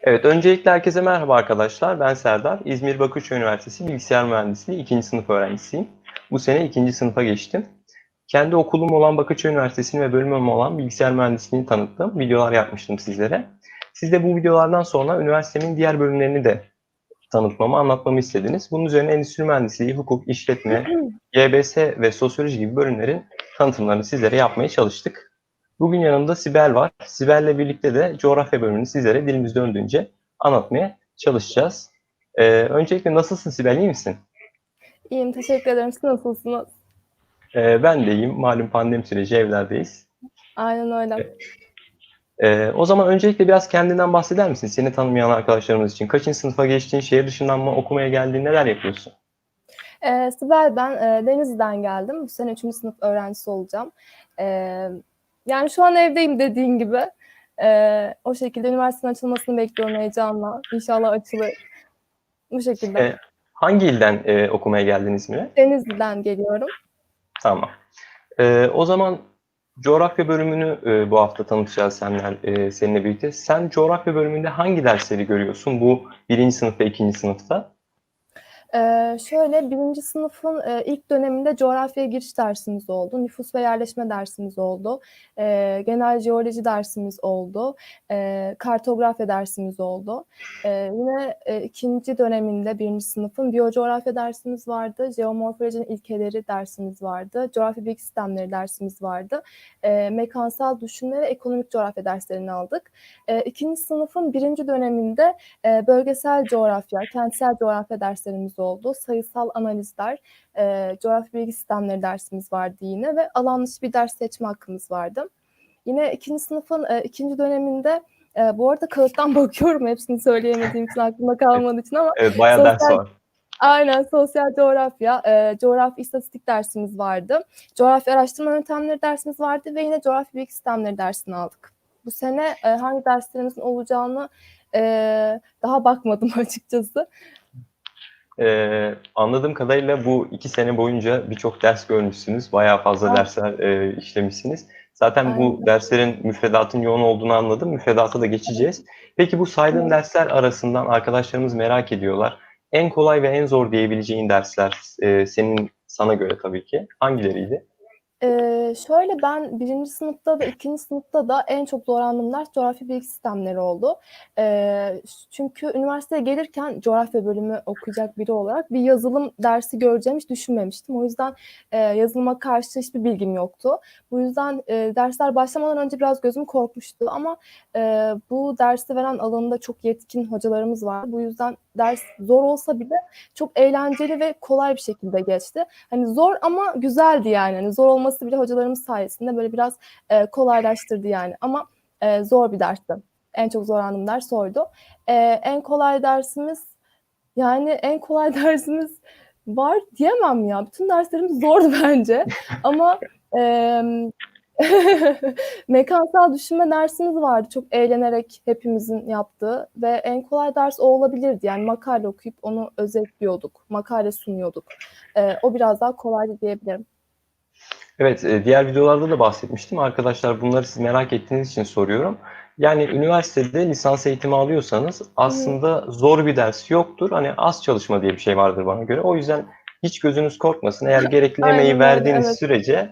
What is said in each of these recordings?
Evet, öncelikle herkese merhaba arkadaşlar. Ben Serdar. İzmir Bakırköy Üniversitesi Bilgisayar Mühendisliği 2. sınıf öğrencisiyim. Bu sene 2. sınıfa geçtim. Kendi okulum olan Bakırköy Üniversitesi'ni ve bölümüm olan Bilgisayar Mühendisliğini tanıttığım videolar yapmıştım sizlere. Siz de bu videolardan sonra üniversitemin diğer bölümlerini de tanıtmamı, anlatmamı istediniz. Bunun üzerine endüstri mühendisliği, hukuk, işletme, YBS ve sosyoloji gibi bölümlerin tanıtımlarını sizlere yapmaya çalıştık. Bugün yanımda Sibel var. Sibel'le birlikte de coğrafya bölümünü sizlere dilimiz döndüğünce anlatmaya çalışacağız. Ee, öncelikle nasılsın Sibel, iyi misin? İyiyim, teşekkür ederim. Siz nasılsınız? Ee, ben de iyiyim. Malum pandemi süreci evlerdeyiz. Aynen öyle. Ee, o zaman öncelikle biraz kendinden bahseder misin? Seni tanımayan arkadaşlarımız için. Kaçıncı sınıfa geçtiğin, şehir dışından mı okumaya geldiğin, neler yapıyorsun? Ee, Sibel ben e, Denizli'den geldim. Bu sene 3. sınıf öğrencisi olacağım. Ee, yani şu an evdeyim dediğin gibi. Ee, o şekilde üniversitenin açılmasını bekliyorum heyecanla. İnşallah açılır. Bu şekilde. Ee, hangi ilden e, okumaya geldin İzmir'e? Denizli'den geliyorum. Tamam. Ee, o zaman coğrafya bölümünü e, bu hafta tanıtacağız senler, e, seninle birlikte. Sen coğrafya bölümünde hangi dersleri görüyorsun bu birinci sınıf ve ikinci sınıfta? Ee, şöyle birinci sınıfın e, ilk döneminde coğrafyaya giriş dersimiz oldu. Nüfus ve yerleşme dersimiz oldu. Ee, genel jeoloji dersimiz oldu. Ee, kartografya dersimiz oldu. Ee, yine e, ikinci döneminde birinci sınıfın biyocoğrafya dersimiz vardı. Jeomorfolojinin ilkeleri dersimiz vardı. Coğrafya bilgi sistemleri dersimiz vardı. Ee, mekansal düşünme ve ekonomik coğrafya derslerini aldık. Ee, ikinci sınıfın birinci döneminde e, bölgesel coğrafya, kentsel coğrafya derslerimiz oldu. Sayısal analizler, e, coğrafya bilgi sistemleri dersimiz vardı yine ve alan dışı bir ders seçme hakkımız vardı. Yine ikinci sınıfın e, ikinci döneminde e, bu arada kağıttan bakıyorum hepsini söyleyemediğim için aklımda kalmadığı için ama Evet, bayağı ders Sosyal- var. Aynen sosyal coğrafya, e, coğrafya istatistik dersimiz vardı. Coğrafya araştırma yöntemleri dersimiz vardı ve yine coğrafya bilgi sistemleri dersini aldık. Bu sene e, hangi derslerimizin olacağını e, daha bakmadım açıkçası. Ee, anladığım kadarıyla bu iki sene boyunca birçok ders görmüşsünüz. Bayağı fazla Ah. dersler e, işlemişsiniz. Zaten bu Aynen. derslerin müfredatın yoğun olduğunu anladım. Müfredata da geçeceğiz. Peki bu saydığın Evet. dersler arasından arkadaşlarımız merak ediyorlar. En kolay ve en zor diyebileceğin dersler e, senin sana göre tabii ki hangileriydi? Ee, şöyle ben birinci sınıfta ve ikinci sınıfta da en çok zorlandığım ders coğrafya bilgi sistemleri oldu. Ee, çünkü üniversiteye gelirken coğrafya bölümü okuyacak biri olarak bir yazılım dersi göreceğimi hiç düşünmemiştim. O yüzden e, yazılıma karşı hiçbir bilgim yoktu. Bu yüzden e, dersler başlamadan önce biraz gözüm korkmuştu ama e, bu dersi veren alanında çok yetkin hocalarımız var. Bu yüzden ders zor olsa bile çok eğlenceli ve kolay bir şekilde geçti. Hani zor ama güzeldi yani. Hani zor olması bile hocalarımız sayesinde böyle biraz e, kolaylaştırdı yani. Ama e, zor bir dersti. En çok zorlandığım ders oydu. E, en kolay dersimiz yani en kolay dersimiz var diyemem ya. Bütün derslerimiz zordu bence. Ama e, mekansal düşünme dersimiz vardı. Çok eğlenerek hepimizin yaptığı ve en kolay ders o olabilirdi. Yani makale okuyup onu özetliyorduk. Makale sunuyorduk. E, o biraz daha kolaydı diyebilirim. Evet, e, diğer videolarda da bahsetmiştim. Arkadaşlar bunları siz merak ettiğiniz için soruyorum. Yani üniversitede lisans eğitimi alıyorsanız aslında zor bir ders yoktur. Hani az çalışma diye bir şey vardır bana göre. O yüzden hiç gözünüz korkmasın. Eğer gerekli emeği verdiğiniz evet. sürece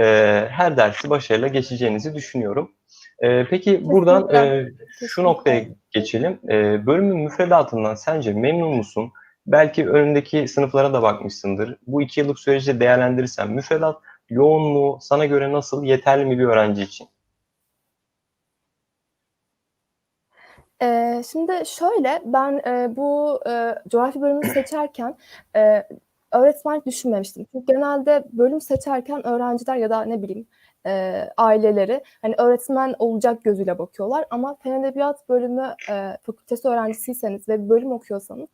e, her dersi başarıyla geçeceğinizi düşünüyorum. E, peki buradan e, şu noktaya geçelim. E, bölümün müfredatından sence memnun musun? Belki önündeki sınıflara da bakmışsındır. Bu iki yıllık süreci değerlendirirsen müfredat yoğun mu? Sana göre nasıl? Yeterli mi bir öğrenci için? Şimdi şöyle, ben, eee, bu, eee, coğrafya bölümünü seçerken, eee, öğretmenlik düşünmemiştim. Çünkü genelde bölüm seçerken öğrenciler ya da ne bileyim, eee, aileleri, hani, öğretmen olacak gözüyle bakıyorlar ama fen edebiyat bölümü, eee, fakültesi öğrencisiyseniz ve bir bölüm okuyorsanız,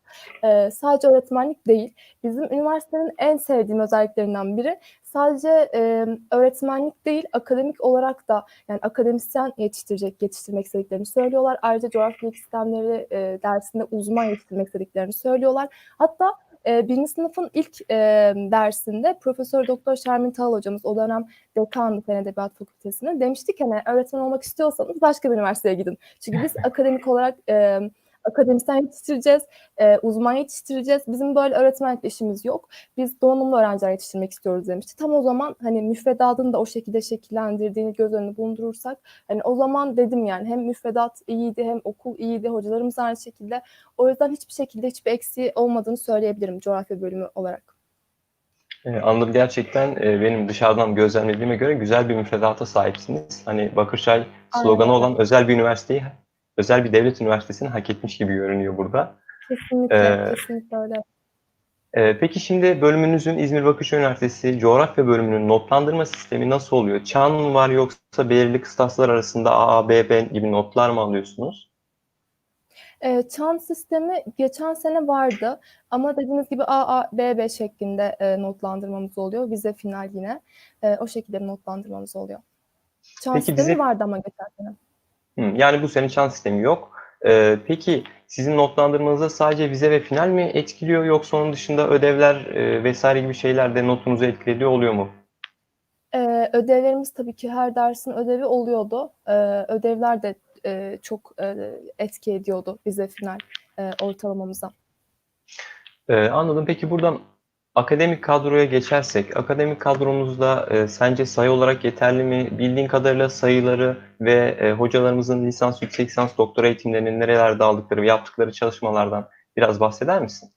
eee, sadece öğretmenlik değil, bizim üniversitenin en sevdiğim özelliklerinden biri sadece, emm, öğretmenlik değil, akademik olarak da yani akademisyen yetiştirecek, yetiştirmek istediklerini söylüyorlar. Ayrıca coğrafya sistemleri, eee, dersinde uzman yetiştirmek istediklerini söylüyorlar. Hatta e, birinci sınıfın ilk e, dersinde Profesör Doktor Şermin Tal hocamız o dönem dekandı Fen Edebiyat Fakültesi'nin demişti ki hani öğretmen olmak istiyorsanız başka bir üniversiteye gidin. Çünkü biz akademik olarak e, akademisyen yetiştireceğiz, e, uzman yetiştireceğiz. Bizim böyle öğretmenlik işimiz yok. Biz donanımlı öğrenciler yetiştirmek istiyoruz demişti. Tam o zaman hani müfredatını da o şekilde şekillendirdiğini göz önüne bulundurursak hani o zaman dedim yani hem müfredat iyiydi hem okul iyiydi, hocalarımız aynı şekilde. O yüzden hiçbir şekilde hiçbir eksiği olmadığını söyleyebilirim coğrafya bölümü olarak. E, Anladım gerçekten e, benim dışarıdan gözlemlediğime göre güzel bir müfredata sahipsiniz. Hani Bakırçay sloganı Aynen. olan özel bir üniversiteyi, özel bir devlet üniversitesini hak etmiş gibi görünüyor burada. Kesinlikle, Ee, kesinlikle öyle. E, peki şimdi bölümünüzün İzmir Bakırköy Üniversitesi coğrafya bölümünün notlandırma sistemi nasıl oluyor? Çan mı var yoksa belirli kıstaslar arasında A, B, B gibi notlar mı alıyorsunuz? Ee, çan sistemi geçen sene vardı ama dediğiniz gibi A, A, B, B şeklinde e, notlandırmamız oluyor. Vize final yine. E, o şekilde notlandırmamız oluyor. Çan Peki sistemi bize- vardı ama geçen sene. Yani bu sene çan sistemi yok. E, peki sizin notlandırmanızda sadece vize ve final mi etkiliyor yoksa onun dışında ödevler e, vesaire gibi şeyler de notunuzu etkiliyor oluyor mu? Ee, ödevlerimiz tabii ki her dersin ödevi oluyordu. Ee, ödevler de e, çok e, etki ediyordu vize final e, ortalamamıza. Ee, anladım. Peki buradan akademik kadroya geçersek, akademik kadromuzda e, sence sayı olarak yeterli mi? Bildiğin kadarıyla sayıları ve e, hocalarımızın lisans, yüksek lisans, doktora eğitimlerini nerelerde aldıkları ve yaptıkları çalışmalardan biraz bahseder misin?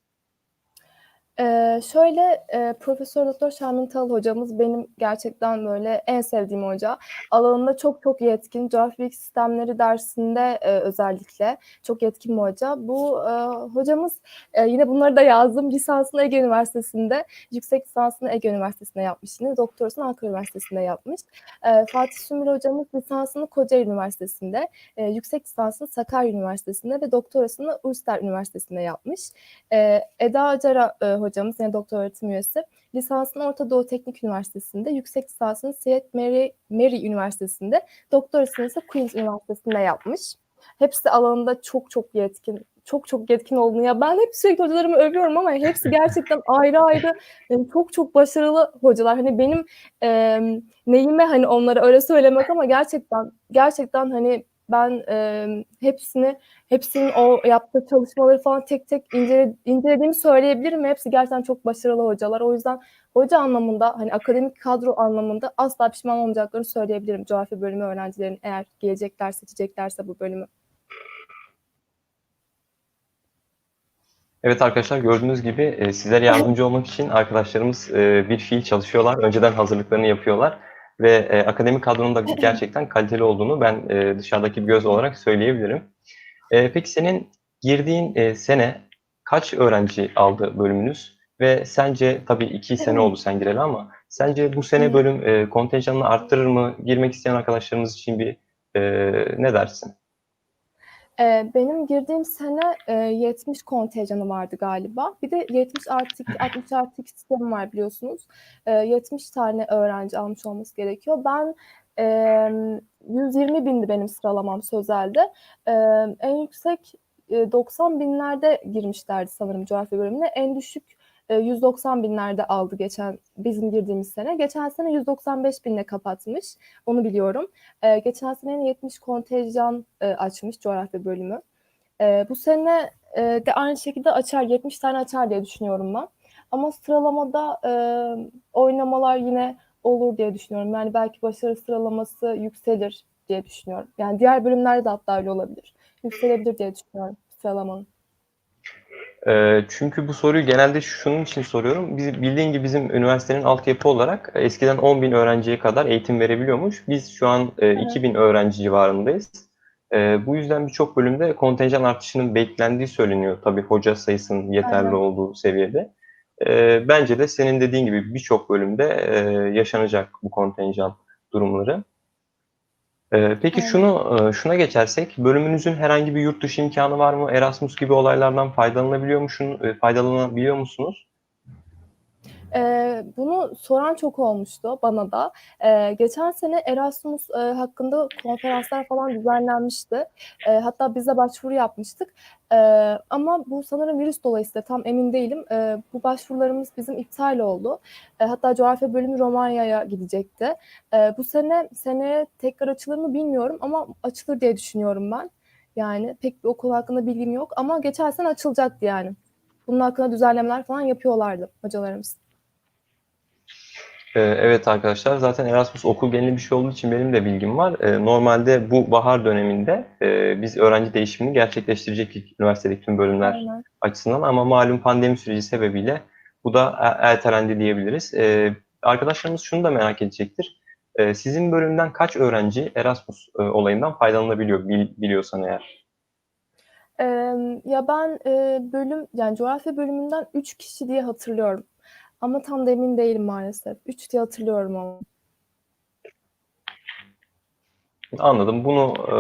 Ee, şöyle e, Profesör Doktor Şermin Tal hocamız benim gerçekten böyle en sevdiğim hoca. Alanında çok çok yetkin. Coğrafya bilgi sistemleri dersinde e, özellikle çok yetkin bir hoca. Bu e, hocamız e, yine bunları da yazdım. Lisansını Ege Üniversitesi'nde, yüksek lisansını Ege Üniversitesi'nde yapmış. Yine doktorasını Ankara Üniversitesi'nde yapmış. E, Fatih Sümül hocamız lisansını Kocaeli Üniversitesi'nde, e, yüksek lisansını Sakarya Üniversitesi'nde ve doktorasını Ulster Üniversitesi'nde yapmış. Ee, Eda Acara e, hocamız yine doktor öğretim üyesi lisansını Orta Doğu Teknik Üniversitesi'nde, yüksek lisansını Siyet Mary, Mary Üniversitesi'nde, doktorasını ise Queen's Üniversitesi'nde yapmış. Hepsi alanında çok çok yetkin, çok çok yetkin olduğunu ya ben hep sürekli hocalarımı övüyorum ama hepsi gerçekten ayrı ayrı yani çok çok başarılı hocalar. Hani benim e, neyime hani onlara öyle söylemek ama gerçekten gerçekten hani ben e, hepsini hepsinin o yaptığı çalışmaları falan tek tek incele, incelediğimi söyleyebilirim. Hepsi gerçekten çok başarılı hocalar. O yüzden hoca anlamında hani akademik kadro anlamında asla pişman olmayacaklarını söyleyebilirim. Coğrafya bölümü öğrencilerin eğer gelecekler, seçeceklerse bu bölümü. Evet arkadaşlar gördüğünüz gibi e, sizlere yardımcı olmak için arkadaşlarımız e, bir fiil çalışıyorlar. Önceden hazırlıklarını yapıyorlar. Ve e, akademik kadronun da gerçekten kaliteli olduğunu ben e, dışarıdaki bir göz olarak söyleyebilirim. E, peki senin girdiğin e, sene kaç öğrenci aldı bölümünüz? Ve sence tabii iki sene oldu sen gireli ama sence bu sene bölüm e, kontenjanını arttırır mı? Girmek isteyen arkadaşlarımız için bir e, ne dersin? Ee, benim girdiğim sene e, 70 kontenjanı vardı galiba. Bir de 70 artı 2, 60 artı 2 sistemi var biliyorsunuz. Ee, 70 tane öğrenci almış olması gerekiyor. Ben e, 120 bindi benim sıralamam sözelde. E, en yüksek e, 90 binlerde girmişlerdi sanırım coğrafya bölümüne. En düşük e, 190 binlerde aldı geçen bizim girdiğimiz sene. Geçen sene 195 binle kapatmış. Onu biliyorum. Ee, geçen sene 70 kontenjan e, açmış coğrafya bölümü. Bu sene e, de aynı şekilde açar, 70 tane açar diye düşünüyorum ben. Ama sıralamada e, oynamalar yine olur diye düşünüyorum. Yani belki başarı sıralaması yükselir diye düşünüyorum. Yani diğer bölümlerde de hatta öyle olabilir. Yükselebilir diye düşünüyorum sıralamanın. Ee, çünkü bu soruyu genelde şunun için soruyorum. Biz, bildiğin gibi bizim üniversitenin altyapı olarak e, eskiden 10 bin öğrenciye kadar eğitim verebiliyormuş. Biz şu an e, 2000 öğrenci civarındayız. E, bu yüzden birçok bölümde kontenjan artışının beklendiği söyleniyor. Tabii hoca sayısının yeterli Aynen. olduğu seviyede. E, bence de senin dediğin gibi birçok bölümde e, yaşanacak bu kontenjan durumları. Ee, peki Aynen. şunu e, şuna geçersek, bölümünüzün herhangi bir yurt dışı imkanı var mı? Erasmus gibi olaylardan faydalanabiliyor musun, e, faydalanabiliyor musunuz? Eee, bunu soran çok olmuştu bana da. Eee, geçen sene Erasmus, eee, hakkında konferanslar falan düzenlenmişti. Eee, hatta biz de başvuru yapmıştık. Eee, ama bu sanırım virüs dolayısıyla tam emin değilim. Eee, bu başvurularımız bizim iptal oldu. Eee, hatta coğrafya bölümü Romanya'ya gidecekti. Eee, bu sene seneye tekrar açılır mı bilmiyorum ama açılır diye düşünüyorum ben. Yani pek bir okul hakkında bilgim yok ama geçen sene açılacaktı yani. Bunun hakkında düzenlemeler falan yapıyorlardı hocalarımız. Ee, Evet arkadaşlar zaten Erasmus okul geneli bir şey olduğu için benim de bilgim var. Ee, Normalde bu bahar döneminde e, biz öğrenci değişimini gerçekleştirecektik üniversitedeki tüm bölümler Aynen. açısından ama malum pandemi süreci sebebiyle bu da e- ertelendi diyebiliriz. Ee, Arkadaşlarımız şunu da merak edecektir. Sizin bölümden kaç öğrenci Erasmus e, olayından faydalanabiliyor bil- biliyorsan eğer? Ya ben, bölüm yani coğrafya bölümünden 3 kişi diye hatırlıyorum ama tam da emin değilim maalesef. 3 diye hatırlıyorum ama. Anladım. Bunu e,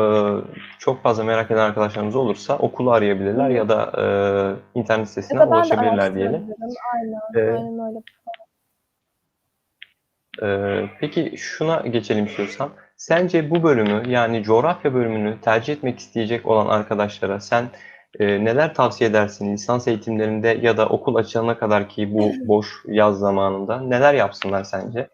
çok fazla merak eden arkadaşlarımız olursa okulu arayabilirler ya da e, internet Ya sitesinden da ben de ulaşabilirler diyelim. Aynen, Ee, aynen öyle. Ee, peki şuna geçelim istiyorsan. Sence bu bölümü yani coğrafya bölümünü tercih etmek isteyecek olan arkadaşlara sen e, neler tavsiye edersin lisans eğitimlerinde ya da okul açılana kadar ki bu boş yaz zamanında neler yapsınlar sence?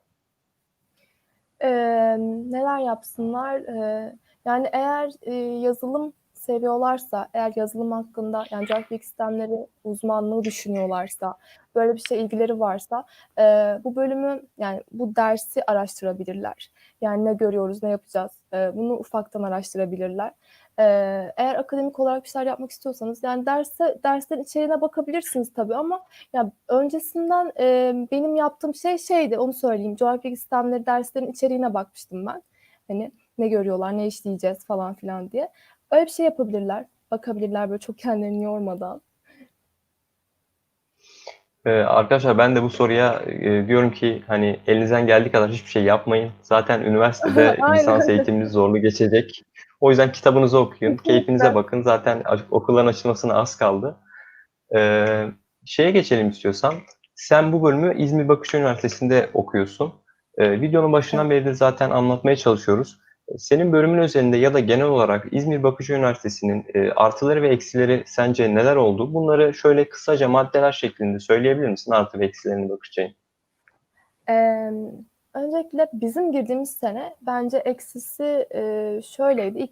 Emm, neler yapsınlar? Eee, yani eğer, eee, yazılım seviyorlarsa, eğer yazılım hakkında yani bilgi sistemleri uzmanlığı düşünüyorlarsa, böyle bir şeye ilgileri varsa, eee, bu bölümü yani bu dersi araştırabilirler. Yani ne görüyoruz, ne yapacağız? Eee, bunu ufaktan araştırabilirler. Eee, eğer akademik olarak bir şeyler yapmak istiyorsanız yani derse derslerin içeriğine bakabilirsiniz tabii ama ya öncesinden, eee, benim yaptığım şey şeydi, onu söyleyeyim. Coğrafya bilgi sistemleri derslerinin içeriğine bakmıştım ben. Hani ne görüyorlar, ne işleyeceğiz falan filan diye. Öyle bir şey yapabilirler, bakabilirler böyle çok kendilerini yormadan. Ee, arkadaşlar ben de bu soruya e, diyorum ki hani elinizden geldiği kadar hiçbir şey yapmayın. Zaten üniversitede lisans eğitiminiz zorlu geçecek. O yüzden kitabınızı okuyun, keyfinize bakın. Zaten okulların açılmasına az kaldı. Ee, şeye geçelim istiyorsan. Sen bu bölümü İzmir Bakış Üniversitesi'nde okuyorsun. Ee, videonun başından beri de zaten anlatmaya çalışıyoruz. Senin bölümün özelinde ya da genel olarak İzmir Bakış Üniversitesi'nin e, artıları ve eksileri sence neler oldu? Bunları şöyle kısaca maddeler şeklinde söyleyebilir misin artı ve eksilerini Bakışçay'ın? Emm, öncelikle bizim girdiğimiz sene bence eksisi, eee, şöyleydi. İlk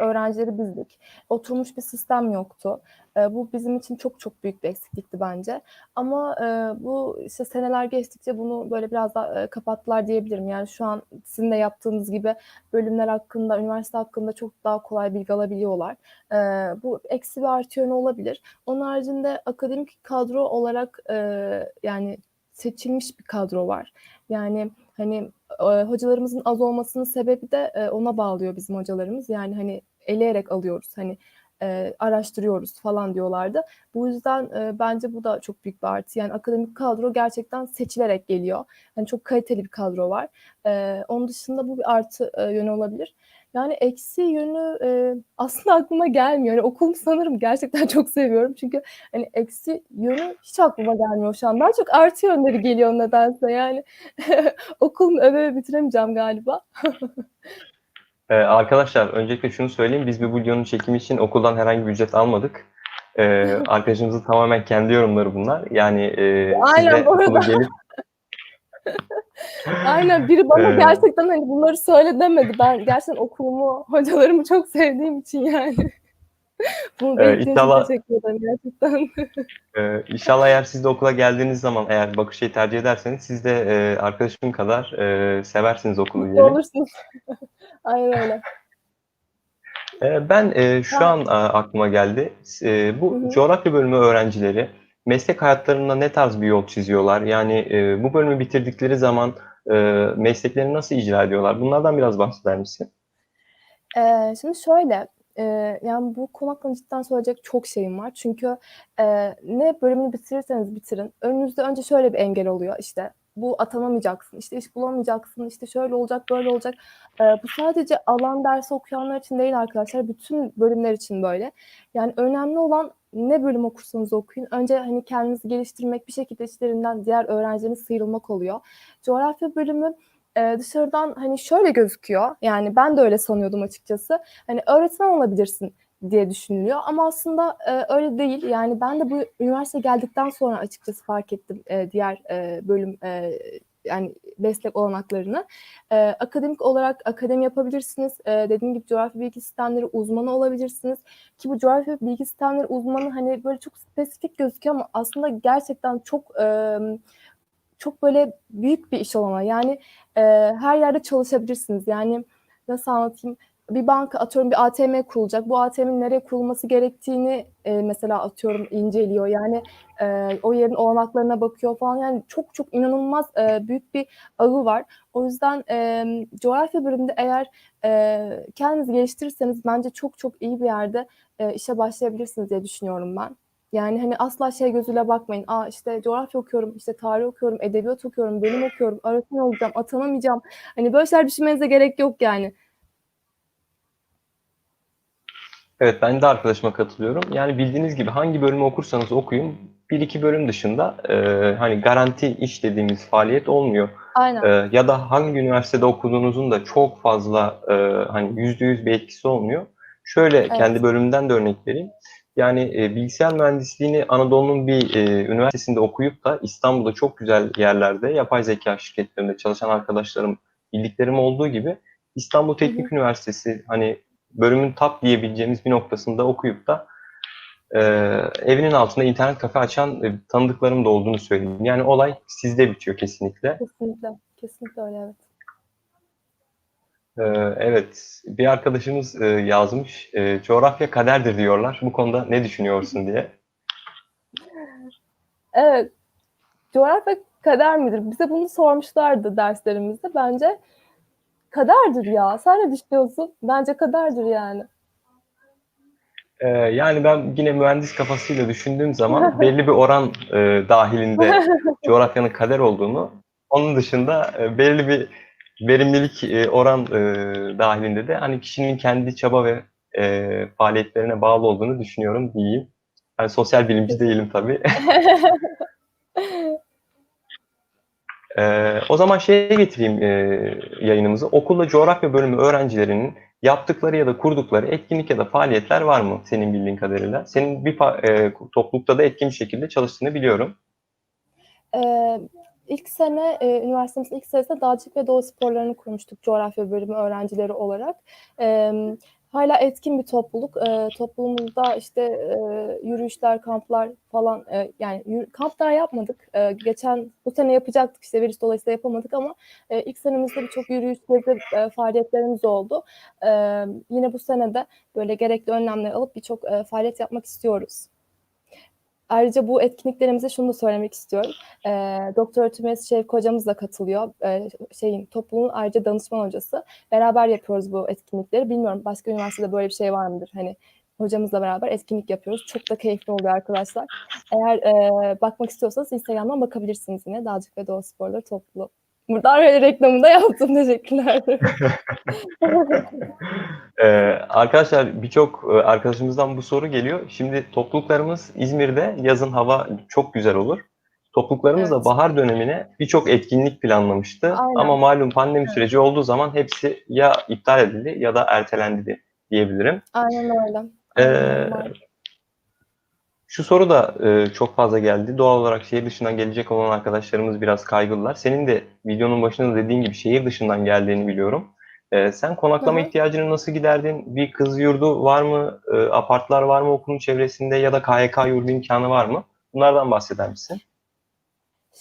öğrencileri bizdik. Oturmuş bir sistem yoktu. Eee, bu bizim için çok çok büyük bir eksiklikti bence. Ama, eee, bu işte seneler geçtikçe bunu böyle biraz daha, eee, kapattılar diyebilirim. Yani şu an sizin de yaptığınız gibi bölümler hakkında, üniversite hakkında çok daha kolay bilgi alabiliyorlar. Eee, bu eksi ve artı yönü olabilir. Onun haricinde akademik kadro olarak, eee, yani seçilmiş bir kadro var. Yani, hani, eee, hocalarımızın az olmasının sebebi de, eee, ona bağlıyor bizim hocalarımız. Yani, hani, eleyerek alıyoruz, hani, eee, araştırıyoruz falan diyorlardı. Bu yüzden, eee, bence bu da çok büyük bir artı. Yani akademik kadro gerçekten seçilerek geliyor. Hani, çok kaliteli bir kadro var. Eee, onun dışında bu bir artı, eee, yönü olabilir. Yani eksi yönü, eee, aslında aklıma gelmiyor. Hani okulumu sanırım gerçekten çok seviyorum. Çünkü, hani, eksi yönü hiç aklıma gelmiyor şu an. Daha çok artı yönleri geliyor nedense. Yani okulumu öve bitiremeyeceğim galiba. Ee, arkadaşlar öncelikle şunu söyleyeyim. Biz bu videonun çekimi için okuldan herhangi bir ücret almadık. Ee, arkadaşımızın tamamen kendi yorumları bunlar. Yani e, siz Aynen, de bu arada. okula gelip Aynen, biri bana Eee gerçekten, hani, bunları söyle demedi. Ben gerçekten okulumu, hocalarımı çok sevdiğim için yani. Bunu için inşallah teşekkür ederim gerçekten. Eee, inşallah eğer siz de okula geldiğiniz zaman eğer Bakışçay'ı tercih ederseniz siz de eee, arkadaşım kadar eee, seversiniz okulu Mutlu olursunuz. Aynen öyle. Eee, ben eee, şu an a, aklıma geldi. Hı bu hı. coğrafya bölümü öğrencileri meslek hayatlarında ne tarz bir yol çiziyorlar? Yani eee, bu bölümü bitirdikleri zaman eee, mesleklerini nasıl icra ediyorlar? Bunlardan biraz bahseder misin? Eee, şimdi şöyle, eee, yani bu konu hakkında cidden söyleyecek çok şeyim var. Çünkü, eee, ne bölümünü bitirirseniz bitirin, önünüzde önce şöyle bir engel oluyor. İşte bu atanamayacaksın, işte iş bulamayacaksın, işte şöyle olacak, böyle olacak. Eee, bu sadece alan dersi okuyanlar için değil arkadaşlar, bütün bölümler için böyle. Yani önemli olan ne bölüm okursanız okuyun. Önce hani kendinizi geliştirmek, bir şekilde işlerinden diğer öğrencilerin sıyrılmak oluyor. Coğrafya bölümü e, dışarıdan hani şöyle gözüküyor. Yani ben de öyle sanıyordum açıkçası. Hani öğretmen olabilirsin diye düşünülüyor ama aslında e, öyle değil. Yani ben de bu üniversiteye geldikten sonra açıkçası fark ettim e, diğer e, bölüm e, yani meslek olanaklarını. E, akademik olarak akademi yapabilirsiniz. E, dediğim gibi coğrafya bilgi sistemleri uzmanı olabilirsiniz. Ki bu coğrafya bilgi sistemleri uzmanı hani böyle çok spesifik gözüküyor ama aslında gerçekten çok e, çok böyle büyük bir iş olana. Yani e, her yerde çalışabilirsiniz. Yani nasıl anlatayım? Bir banka atıyorum bir ATM kurulacak. Bu ATM'in nereye kurulması gerektiğini e, mesela atıyorum inceliyor. Yani e, o yerin olanaklarına bakıyor falan. Yani çok çok inanılmaz e, büyük bir ağı var. O yüzden e, coğrafya bölümünde eğer e, kendinizi geliştirirseniz bence çok çok iyi bir yerde e, işe başlayabilirsiniz diye düşünüyorum ben. Yani hani asla şey gözüyle bakmayın. Aa işte coğrafya okuyorum, işte tarih okuyorum, edebiyat okuyorum, bölüm okuyorum, öğretmen olacağım, atanamayacağım. Hani böyle şeyler düşünmenize gerek yok yani. Evet ben de arkadaşıma katılıyorum. Yani bildiğiniz gibi hangi bölümü okursanız okuyun bir iki bölüm dışında e, hani garanti iş dediğimiz faaliyet olmuyor. Aynen. E, ya da hangi üniversitede okuduğunuzun da çok fazla e, hani yüzde yüz bir etkisi olmuyor. Şöyle Evet. kendi bölümümden de örnek vereyim. Yani e, bilgisayar mühendisliğini Anadolu'nun bir e, üniversitesinde okuyup da İstanbul'da çok güzel yerlerde yapay zeka şirketlerinde çalışan arkadaşlarım bildiklerim olduğu gibi İstanbul Teknik Üniversitesi hani bölümün top diyebileceğimiz bir noktasında okuyup da e, evinin altında internet kafe açan e, tanıdıklarım da olduğunu söyleyeyim. Yani olay sizde bitiyor kesinlikle. Kesinlikle. Kesinlikle öyle evet. E, evet, bir arkadaşımız e, yazmış, e, coğrafya kaderdir diyorlar. Bu konuda ne düşünüyorsun diye. Evet. Coğrafya kader midir? Bize bunu sormuşlardı derslerimizde. Bence kaderdir ya. Sen ne düşünüyorsun? Bence kaderdir yani. E, yani ben yine mühendis kafasıyla düşündüğüm zaman belli bir oran e, dahilinde coğrafyanın kader olduğunu, onun dışında e, belli bir verimlilik e, oran e, dahilinde de hani kişinin kendi çaba ve e, faaliyetlerine bağlı olduğunu düşünüyorum diyeyim. Yani sosyal bilimci değilim tabii. Ee, o zaman şeye getireyim e, yayınımızı. Okulda coğrafya bölümü öğrencilerinin yaptıkları ya da kurdukları etkinlik ya da faaliyetler var mı senin bildiğin kadarıyla? Senin bir e, toplulukta da etkin bir şekilde çalıştığını biliyorum. Ee, ilk sene, e, üniversitemizin ilk senesinde dağcılık ve doğa sporlarını kurmuştuk coğrafya bölümü öğrencileri olarak. Ee, hala etkin bir topluluk. Ee, topluluğumuzda işte e, yürüyüşler, kamplar falan e, yani yürü- kamp daha yapmadık. Ee, geçen bu sene yapacaktık işte virüs dolayısıyla yapamadık ama e, ilk senemizde birçok yürüyüş, gezi e, faaliyetlerimiz oldu. Ee, yine bu sene de böyle gerekli önlemler alıp birçok e, faaliyet yapmak istiyoruz. Ayrıca bu etkinliklerimize şunu da söylemek istiyorum. E, Doktor üyesi Şevki hocamız da katılıyor. E, şeyin topluluğun ayrıca danışman hocası. Beraber yapıyoruz bu etkinlikleri. Bilmiyorum başka üniversitede böyle bir şey var mıdır? Hani hocamızla beraber etkinlik yapıyoruz. Çok da keyifli oluyor arkadaşlar. Eğer e, bakmak istiyorsanız Instagram'dan bakabilirsiniz yine. Dağcık ve Doğa Sporları topluluğu. Buradan öyle reklamını da yaptım. Teşekkürler. Ee, arkadaşlar birçok e, arkadaşımızdan bu soru geliyor. Şimdi topluluklarımız İzmir'de yazın hava çok güzel olur. Topluluklarımız da Evet. bahar dönemine birçok etkinlik planlamıştı. Aynen. Ama malum pandemi süreci olduğu zaman hepsi ya iptal edildi ya da ertelendi diyebilirim. Aynen öyle. Ee, Aynen. Şu soru da e, çok fazla geldi. Doğal olarak şehir dışından gelecek olan arkadaşlarımız biraz kaygılılar. Senin de videonun başında dediğin gibi şehir dışından geldiğini biliyorum. Ee, sen konaklama Hı hı. ihtiyacını nasıl giderdin? Bir kız yurdu var mı? E, apartlar var mı okulun çevresinde ya da KYK yurdu imkanı var mı? Bunlardan bahseder misin?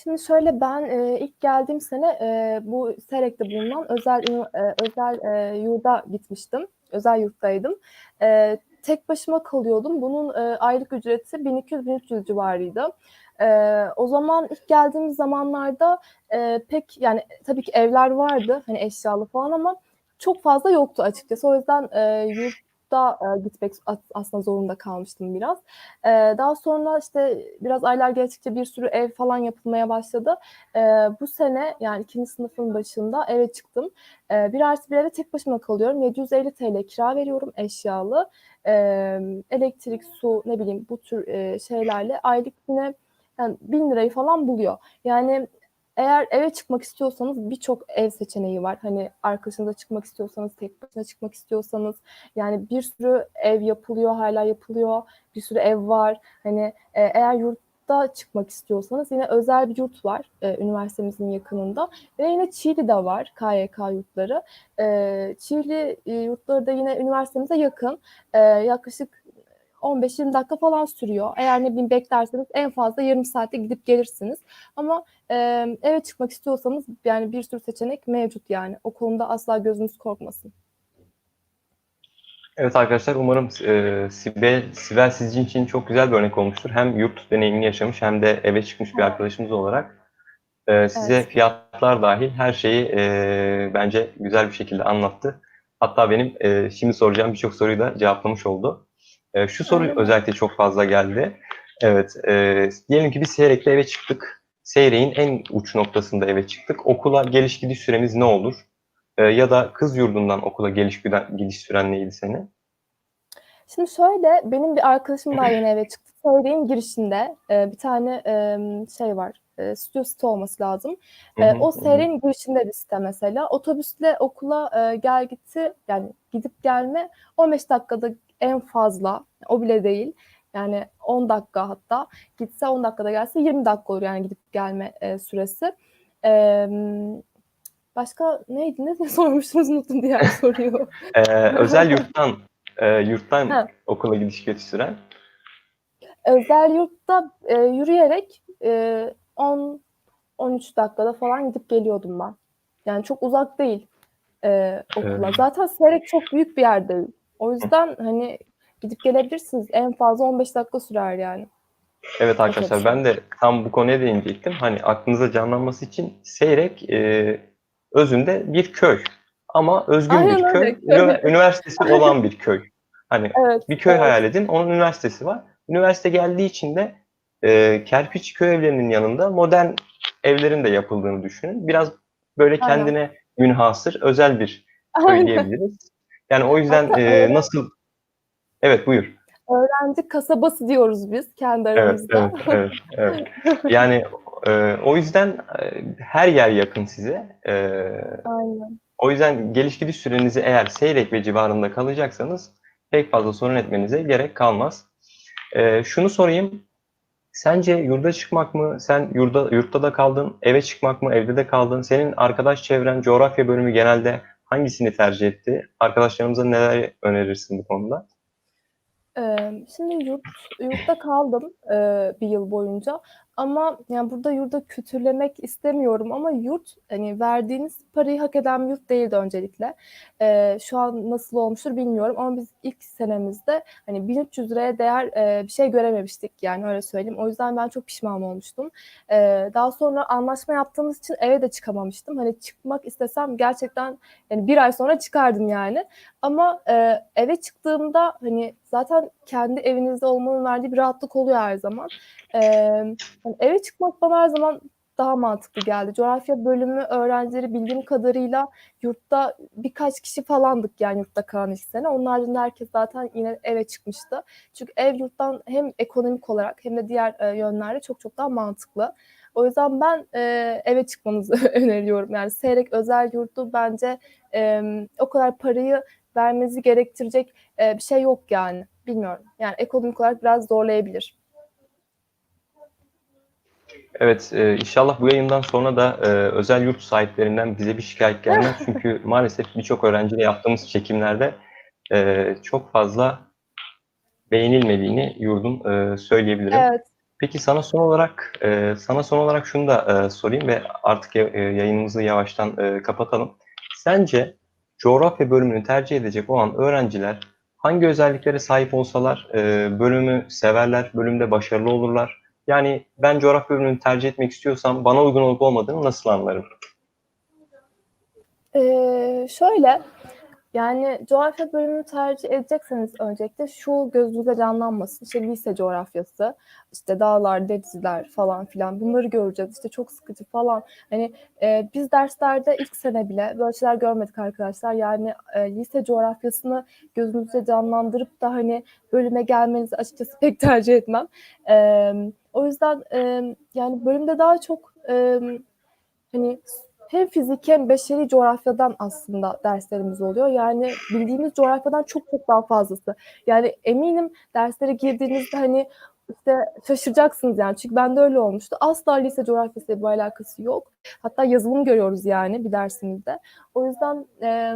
Şimdi şöyle ben e, ilk geldiğim sene e, bu Serek'te bulunan özel e, özel e, yurda gitmiştim. Özel yurttaydım. E, tek başıma kalıyordum. Bunun e, aylık ücreti 1200-1300 civarıydı. E, o zaman ilk geldiğimiz zamanlarda e, pek yani tabii ki evler vardı hani eşyalı falan ama çok fazla yoktu açıkçası. O yüzden e, yurt yurtta e, gitmek as- aslında zorunda kalmıştım biraz. E, daha sonra işte biraz aylar geçtikçe bir sürü ev falan yapılmaya başladı. E, bu sene yani ikinci sınıfın başında eve çıktım. E, bir artı bir eve tek başıma kalıyorum. 750 TL kira veriyorum eşyalı. E, elektrik, su ne bileyim bu tür e, şeylerle aylık yine yani 1000 lirayı falan buluyor. Yani eğer eve çıkmak istiyorsanız birçok ev seçeneği var. Hani arkadaşınızla çıkmak istiyorsanız, tek başına çıkmak istiyorsanız yani bir sürü ev yapılıyor, hala yapılıyor. Bir sürü ev var. Hani e, eğer yurtta çıkmak istiyorsanız yine özel bir yurt var e, üniversitemizin yakınında. Ve yine Çiğli'de var KYK yurtları. E, Çiğli e, yurtları da yine üniversitemize yakın. E, yaklaşık 15-20 dakika falan sürüyor. Eğer ne bileyim beklerseniz en fazla yarım saatte gidip gelirsiniz. Ama e, eve çıkmak istiyorsanız yani bir sürü seçenek mevcut yani. O konuda asla gözünüz korkmasın. Evet arkadaşlar umarım e, Sibel, Sibel sizin için çok güzel bir örnek olmuştur. Hem yurt deneyimini yaşamış hem de eve çıkmış bir arkadaşımız olarak e, size Evet. fiyatlar dahil her şeyi e, bence güzel bir şekilde anlattı. Hatta benim e, şimdi soracağım birçok soruyu da cevaplamış oldu. E, şu soru Öyle mi? özellikle çok fazla geldi. Evet, e, diyelim ki biz Seyrek'le eve çıktık. Seyrek'in en uç noktasında eve çıktık. Okula geliş gidiş süremiz ne olur? E, ya da kız yurdundan okula geliş gidiş süren neydi senin? Şimdi şöyle benim bir arkadaşım daha yeni eve çıktı. Söyleyin girişinde e, bir tane e, şey var. E, stüdyo site olması lazım. E, hı, o hı seyrin girişinde bir site mesela. Otobüsle okula e, gel gitti yani gidip gelme 15 dakikada en fazla. O bile değil. Yani 10 dakika hatta. Gitse 10 dakikada gelse 20 dakika olur yani gidip gelme e, süresi. E, başka neydi? Ne sormuştunuz unuttum diğer soruyu. Ee, özel yurttan e, yurttan Ha. okula gidiş götü süren. Özel yurtta e, yürüyerek e, 10 13 dakikada falan gidip geliyordum ben. Yani çok uzak değil e, okula. Evet. Zaten Seyrek çok büyük bir yer değil. O yüzden hani gidip gelebilirsiniz. En fazla 15 dakika sürer yani. Evet arkadaşlar ben de tam bu konuya değinecektim. Hani aklınıza canlanması için Seyrek e, özünde bir köy. Ama özgün Aynen bir öyle, köy. köy. Ünivers- Üniversitesi olan bir köy. Hani Evet. bir köy evet. hayal edin. Onun üniversitesi var. Üniversite geldiği için de e, kerpiç köy evlerinin yanında modern evlerin de yapıldığını düşünün. Biraz böyle Aynen. kendine münhasır, özel bir köy Aynen. diyebiliriz. Yani o yüzden e, nasıl... Evet buyur. Öğrenci kasabası diyoruz biz kendi Evet, aramızda. evet, evet, evet. Yani e, o yüzden e, her yer yakın size. E, Aynen. o yüzden geliş gidiş sürenizi eğer Seyrek ve civarında kalacaksanız pek fazla sorun etmenize gerek kalmaz. E, şunu sorayım. Sence yurda çıkmak mı? Sen yurda yurtta da kaldın, eve çıkmak mı? Evde de kaldın. Senin arkadaş çevren coğrafya bölümü genelde hangisini tercih etti? Arkadaşlarımıza neler önerirsin bu konuda? Ee, şimdi yurt, yurtta kaldım e, bir yıl boyunca ama yani burada yurda kötülemek istemiyorum ama yurt hani verdiğiniz parayı hak eden bir yurt değildi öncelikle. Ee, şu an nasıl olmuştur bilmiyorum ama biz ilk senemizde hani 1300 liraya değer e, bir şey görememiştik yani öyle söyleyeyim. O yüzden ben çok pişman olmuştum. Ee, daha sonra anlaşma yaptığımız için eve de çıkamamıştım. Hani çıkmak istesem gerçekten yani bir ay sonra çıkardım yani. Ama e, eve çıktığımda hani zaten kendi evinizde olmanın verdiği bir rahatlık oluyor her zaman. E, hani eve çıkmak bana her zaman daha mantıklı geldi. Coğrafya bölümü öğrencileri bildiğim kadarıyla yurtta birkaç kişi falandık yani yurtta kalan ilk sene. Onun herkes zaten yine eve çıkmıştı. Çünkü ev yurttan hem ekonomik olarak hem de diğer e, yönlerde çok çok daha mantıklı. O yüzden ben e, eve çıkmanızı öneriyorum. Yani Seyrek özel yurdu bence e, o kadar parayı vermenizi gerektirecek e, bir şey yok yani. Bilmiyorum. Yani ekonomik olarak biraz zorlayabilir. Evet, e, inşallah bu yayından sonra da e, özel yurt sahiplerinden bize bir şikayet gelmez. Çünkü maalesef birçok öğrenciyle yaptığımız çekimlerde e, çok fazla beğenilmediğini yurdun e, söyleyebilirim. Evet. Peki sana son olarak e, sana son olarak şunu da e, sorayım ve artık ya- e, yayınımızı yavaştan e, kapatalım. Sence coğrafya bölümünü tercih edecek olan öğrenciler hangi özelliklere sahip olsalar e, bölümü severler, bölümde başarılı olurlar? Yani ben coğrafya bölümünü tercih etmek istiyorsam bana uygun olup olmadığını nasıl anlarım? Ee, şöyle Yani coğrafya bölümünü tercih edecekseniz öncelikle şu gözünüze canlanmasın. İşte lise coğrafyası, işte dağlar, denizler falan filan bunları göreceğiz. İşte çok sıkıcı falan. Hani e, biz derslerde ilk sene bile böyle şeyler görmedik arkadaşlar. Yani e, lise coğrafyasını gözünüzde canlandırıp da hani bölüme gelmenizi açıkçası pek tercih etmem. E, o yüzden e, yani bölümde daha çok e, hani hem fiziki hem beşeri coğrafyadan aslında derslerimiz oluyor. Yani bildiğimiz coğrafyadan çok çok daha fazlası. Yani eminim derslere girdiğinizde hani işte şaşıracaksınız yani. Çünkü bende öyle olmuştu. Asla lise coğrafyasıyla bir alakası yok. Hatta yazılım görüyoruz yani bir dersimizde. O yüzden e,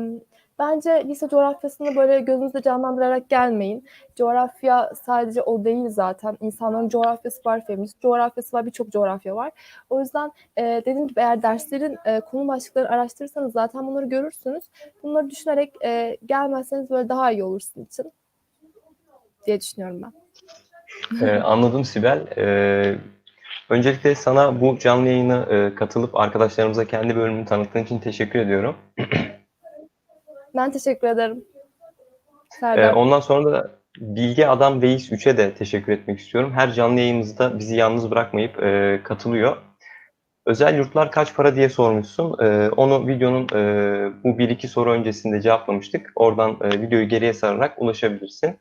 bence lise coğrafyasını böyle gözünüzde canlandırarak gelmeyin. Coğrafya sadece o değil zaten. İnsanların coğrafyası var, feminist coğrafyası var, birçok coğrafya var. O yüzden e, dediğim gibi eğer derslerin e, konu başlıklarını araştırırsanız zaten bunları görürsünüz. Bunları düşünerek e, gelmezseniz böyle daha iyi olur sizin için diye düşünüyorum ben. Ee, anladım Sibel. Ee, öncelikle sana bu canlı yayına e, katılıp arkadaşlarımıza kendi bölümünü tanıttığın için teşekkür ediyorum. Ben teşekkür ederim. Ee, Serdar. ondan sonra da Bilge Adam Reis 3'e de teşekkür etmek istiyorum. Her canlı yayımızda bizi yalnız bırakmayıp e, katılıyor. Özel yurtlar kaç para diye sormuşsun. Ee, onu videonun e, bu bir iki soru öncesinde cevaplamıştık. Oradan e, videoyu geriye sararak ulaşabilirsin.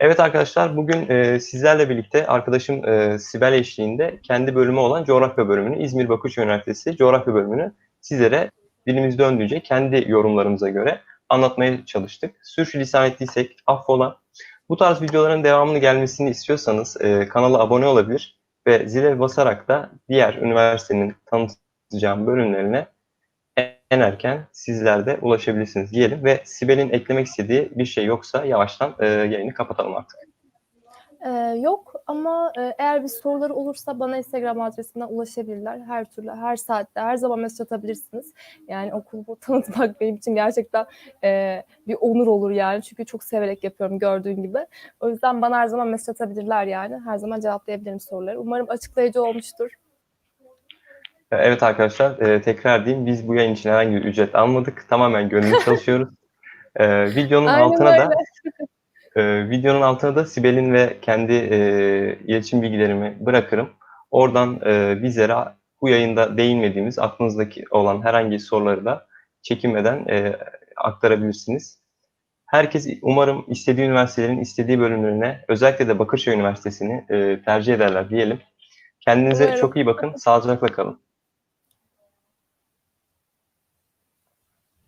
Evet arkadaşlar bugün e, sizlerle birlikte arkadaşım e, Sibel eşliğinde kendi bölümü olan coğrafya bölümünü İzmir Bakırköy Üniversitesi coğrafya bölümünü sizlere dilimiz döndüğünce kendi yorumlarımıza göre anlatmaya çalıştık. Sürçülisan ettiysek affola. Bu tarz videoların devamını gelmesini istiyorsanız e, kanala abone olabilir ve zile basarak da diğer üniversitenin tanıtacağım bölümlerine en erken sizler de ulaşabilirsiniz diyelim ve Sibel'in eklemek istediği bir şey yoksa yavaştan e, yayını kapatalım artık. Ee, yok ama e, eğer bir soruları olursa bana Instagram adresinden ulaşabilirler. Her türlü, her saatte, her zaman mesaj atabilirsiniz. Yani okulumu tanıtmak benim için gerçekten e, bir onur olur yani. Çünkü çok severek yapıyorum gördüğün gibi. O yüzden bana her zaman mesaj atabilirler yani. Her zaman cevaplayabilirim soruları. Umarım açıklayıcı olmuştur. E, Evet arkadaşlar e, tekrar diyeyim biz bu yayın için herhangi bir ücret almadık. Tamamen gönüllü çalışıyoruz. E, videonun Aynen altına da öyle. E, videonun altına da Sibel'in ve kendi e, iletişim bilgilerimi bırakırım. Oradan e, bizlere bu yayında değinmediğimiz aklınızdaki olan herhangi soruları da çekinmeden e, aktarabilirsiniz. Herkes umarım istediği üniversitelerin istediği bölümlerine özellikle de Bakırköy Üniversitesi'ni e, tercih ederler diyelim. Kendinize Umarım. çok iyi bakın. Sağlıcakla kalın.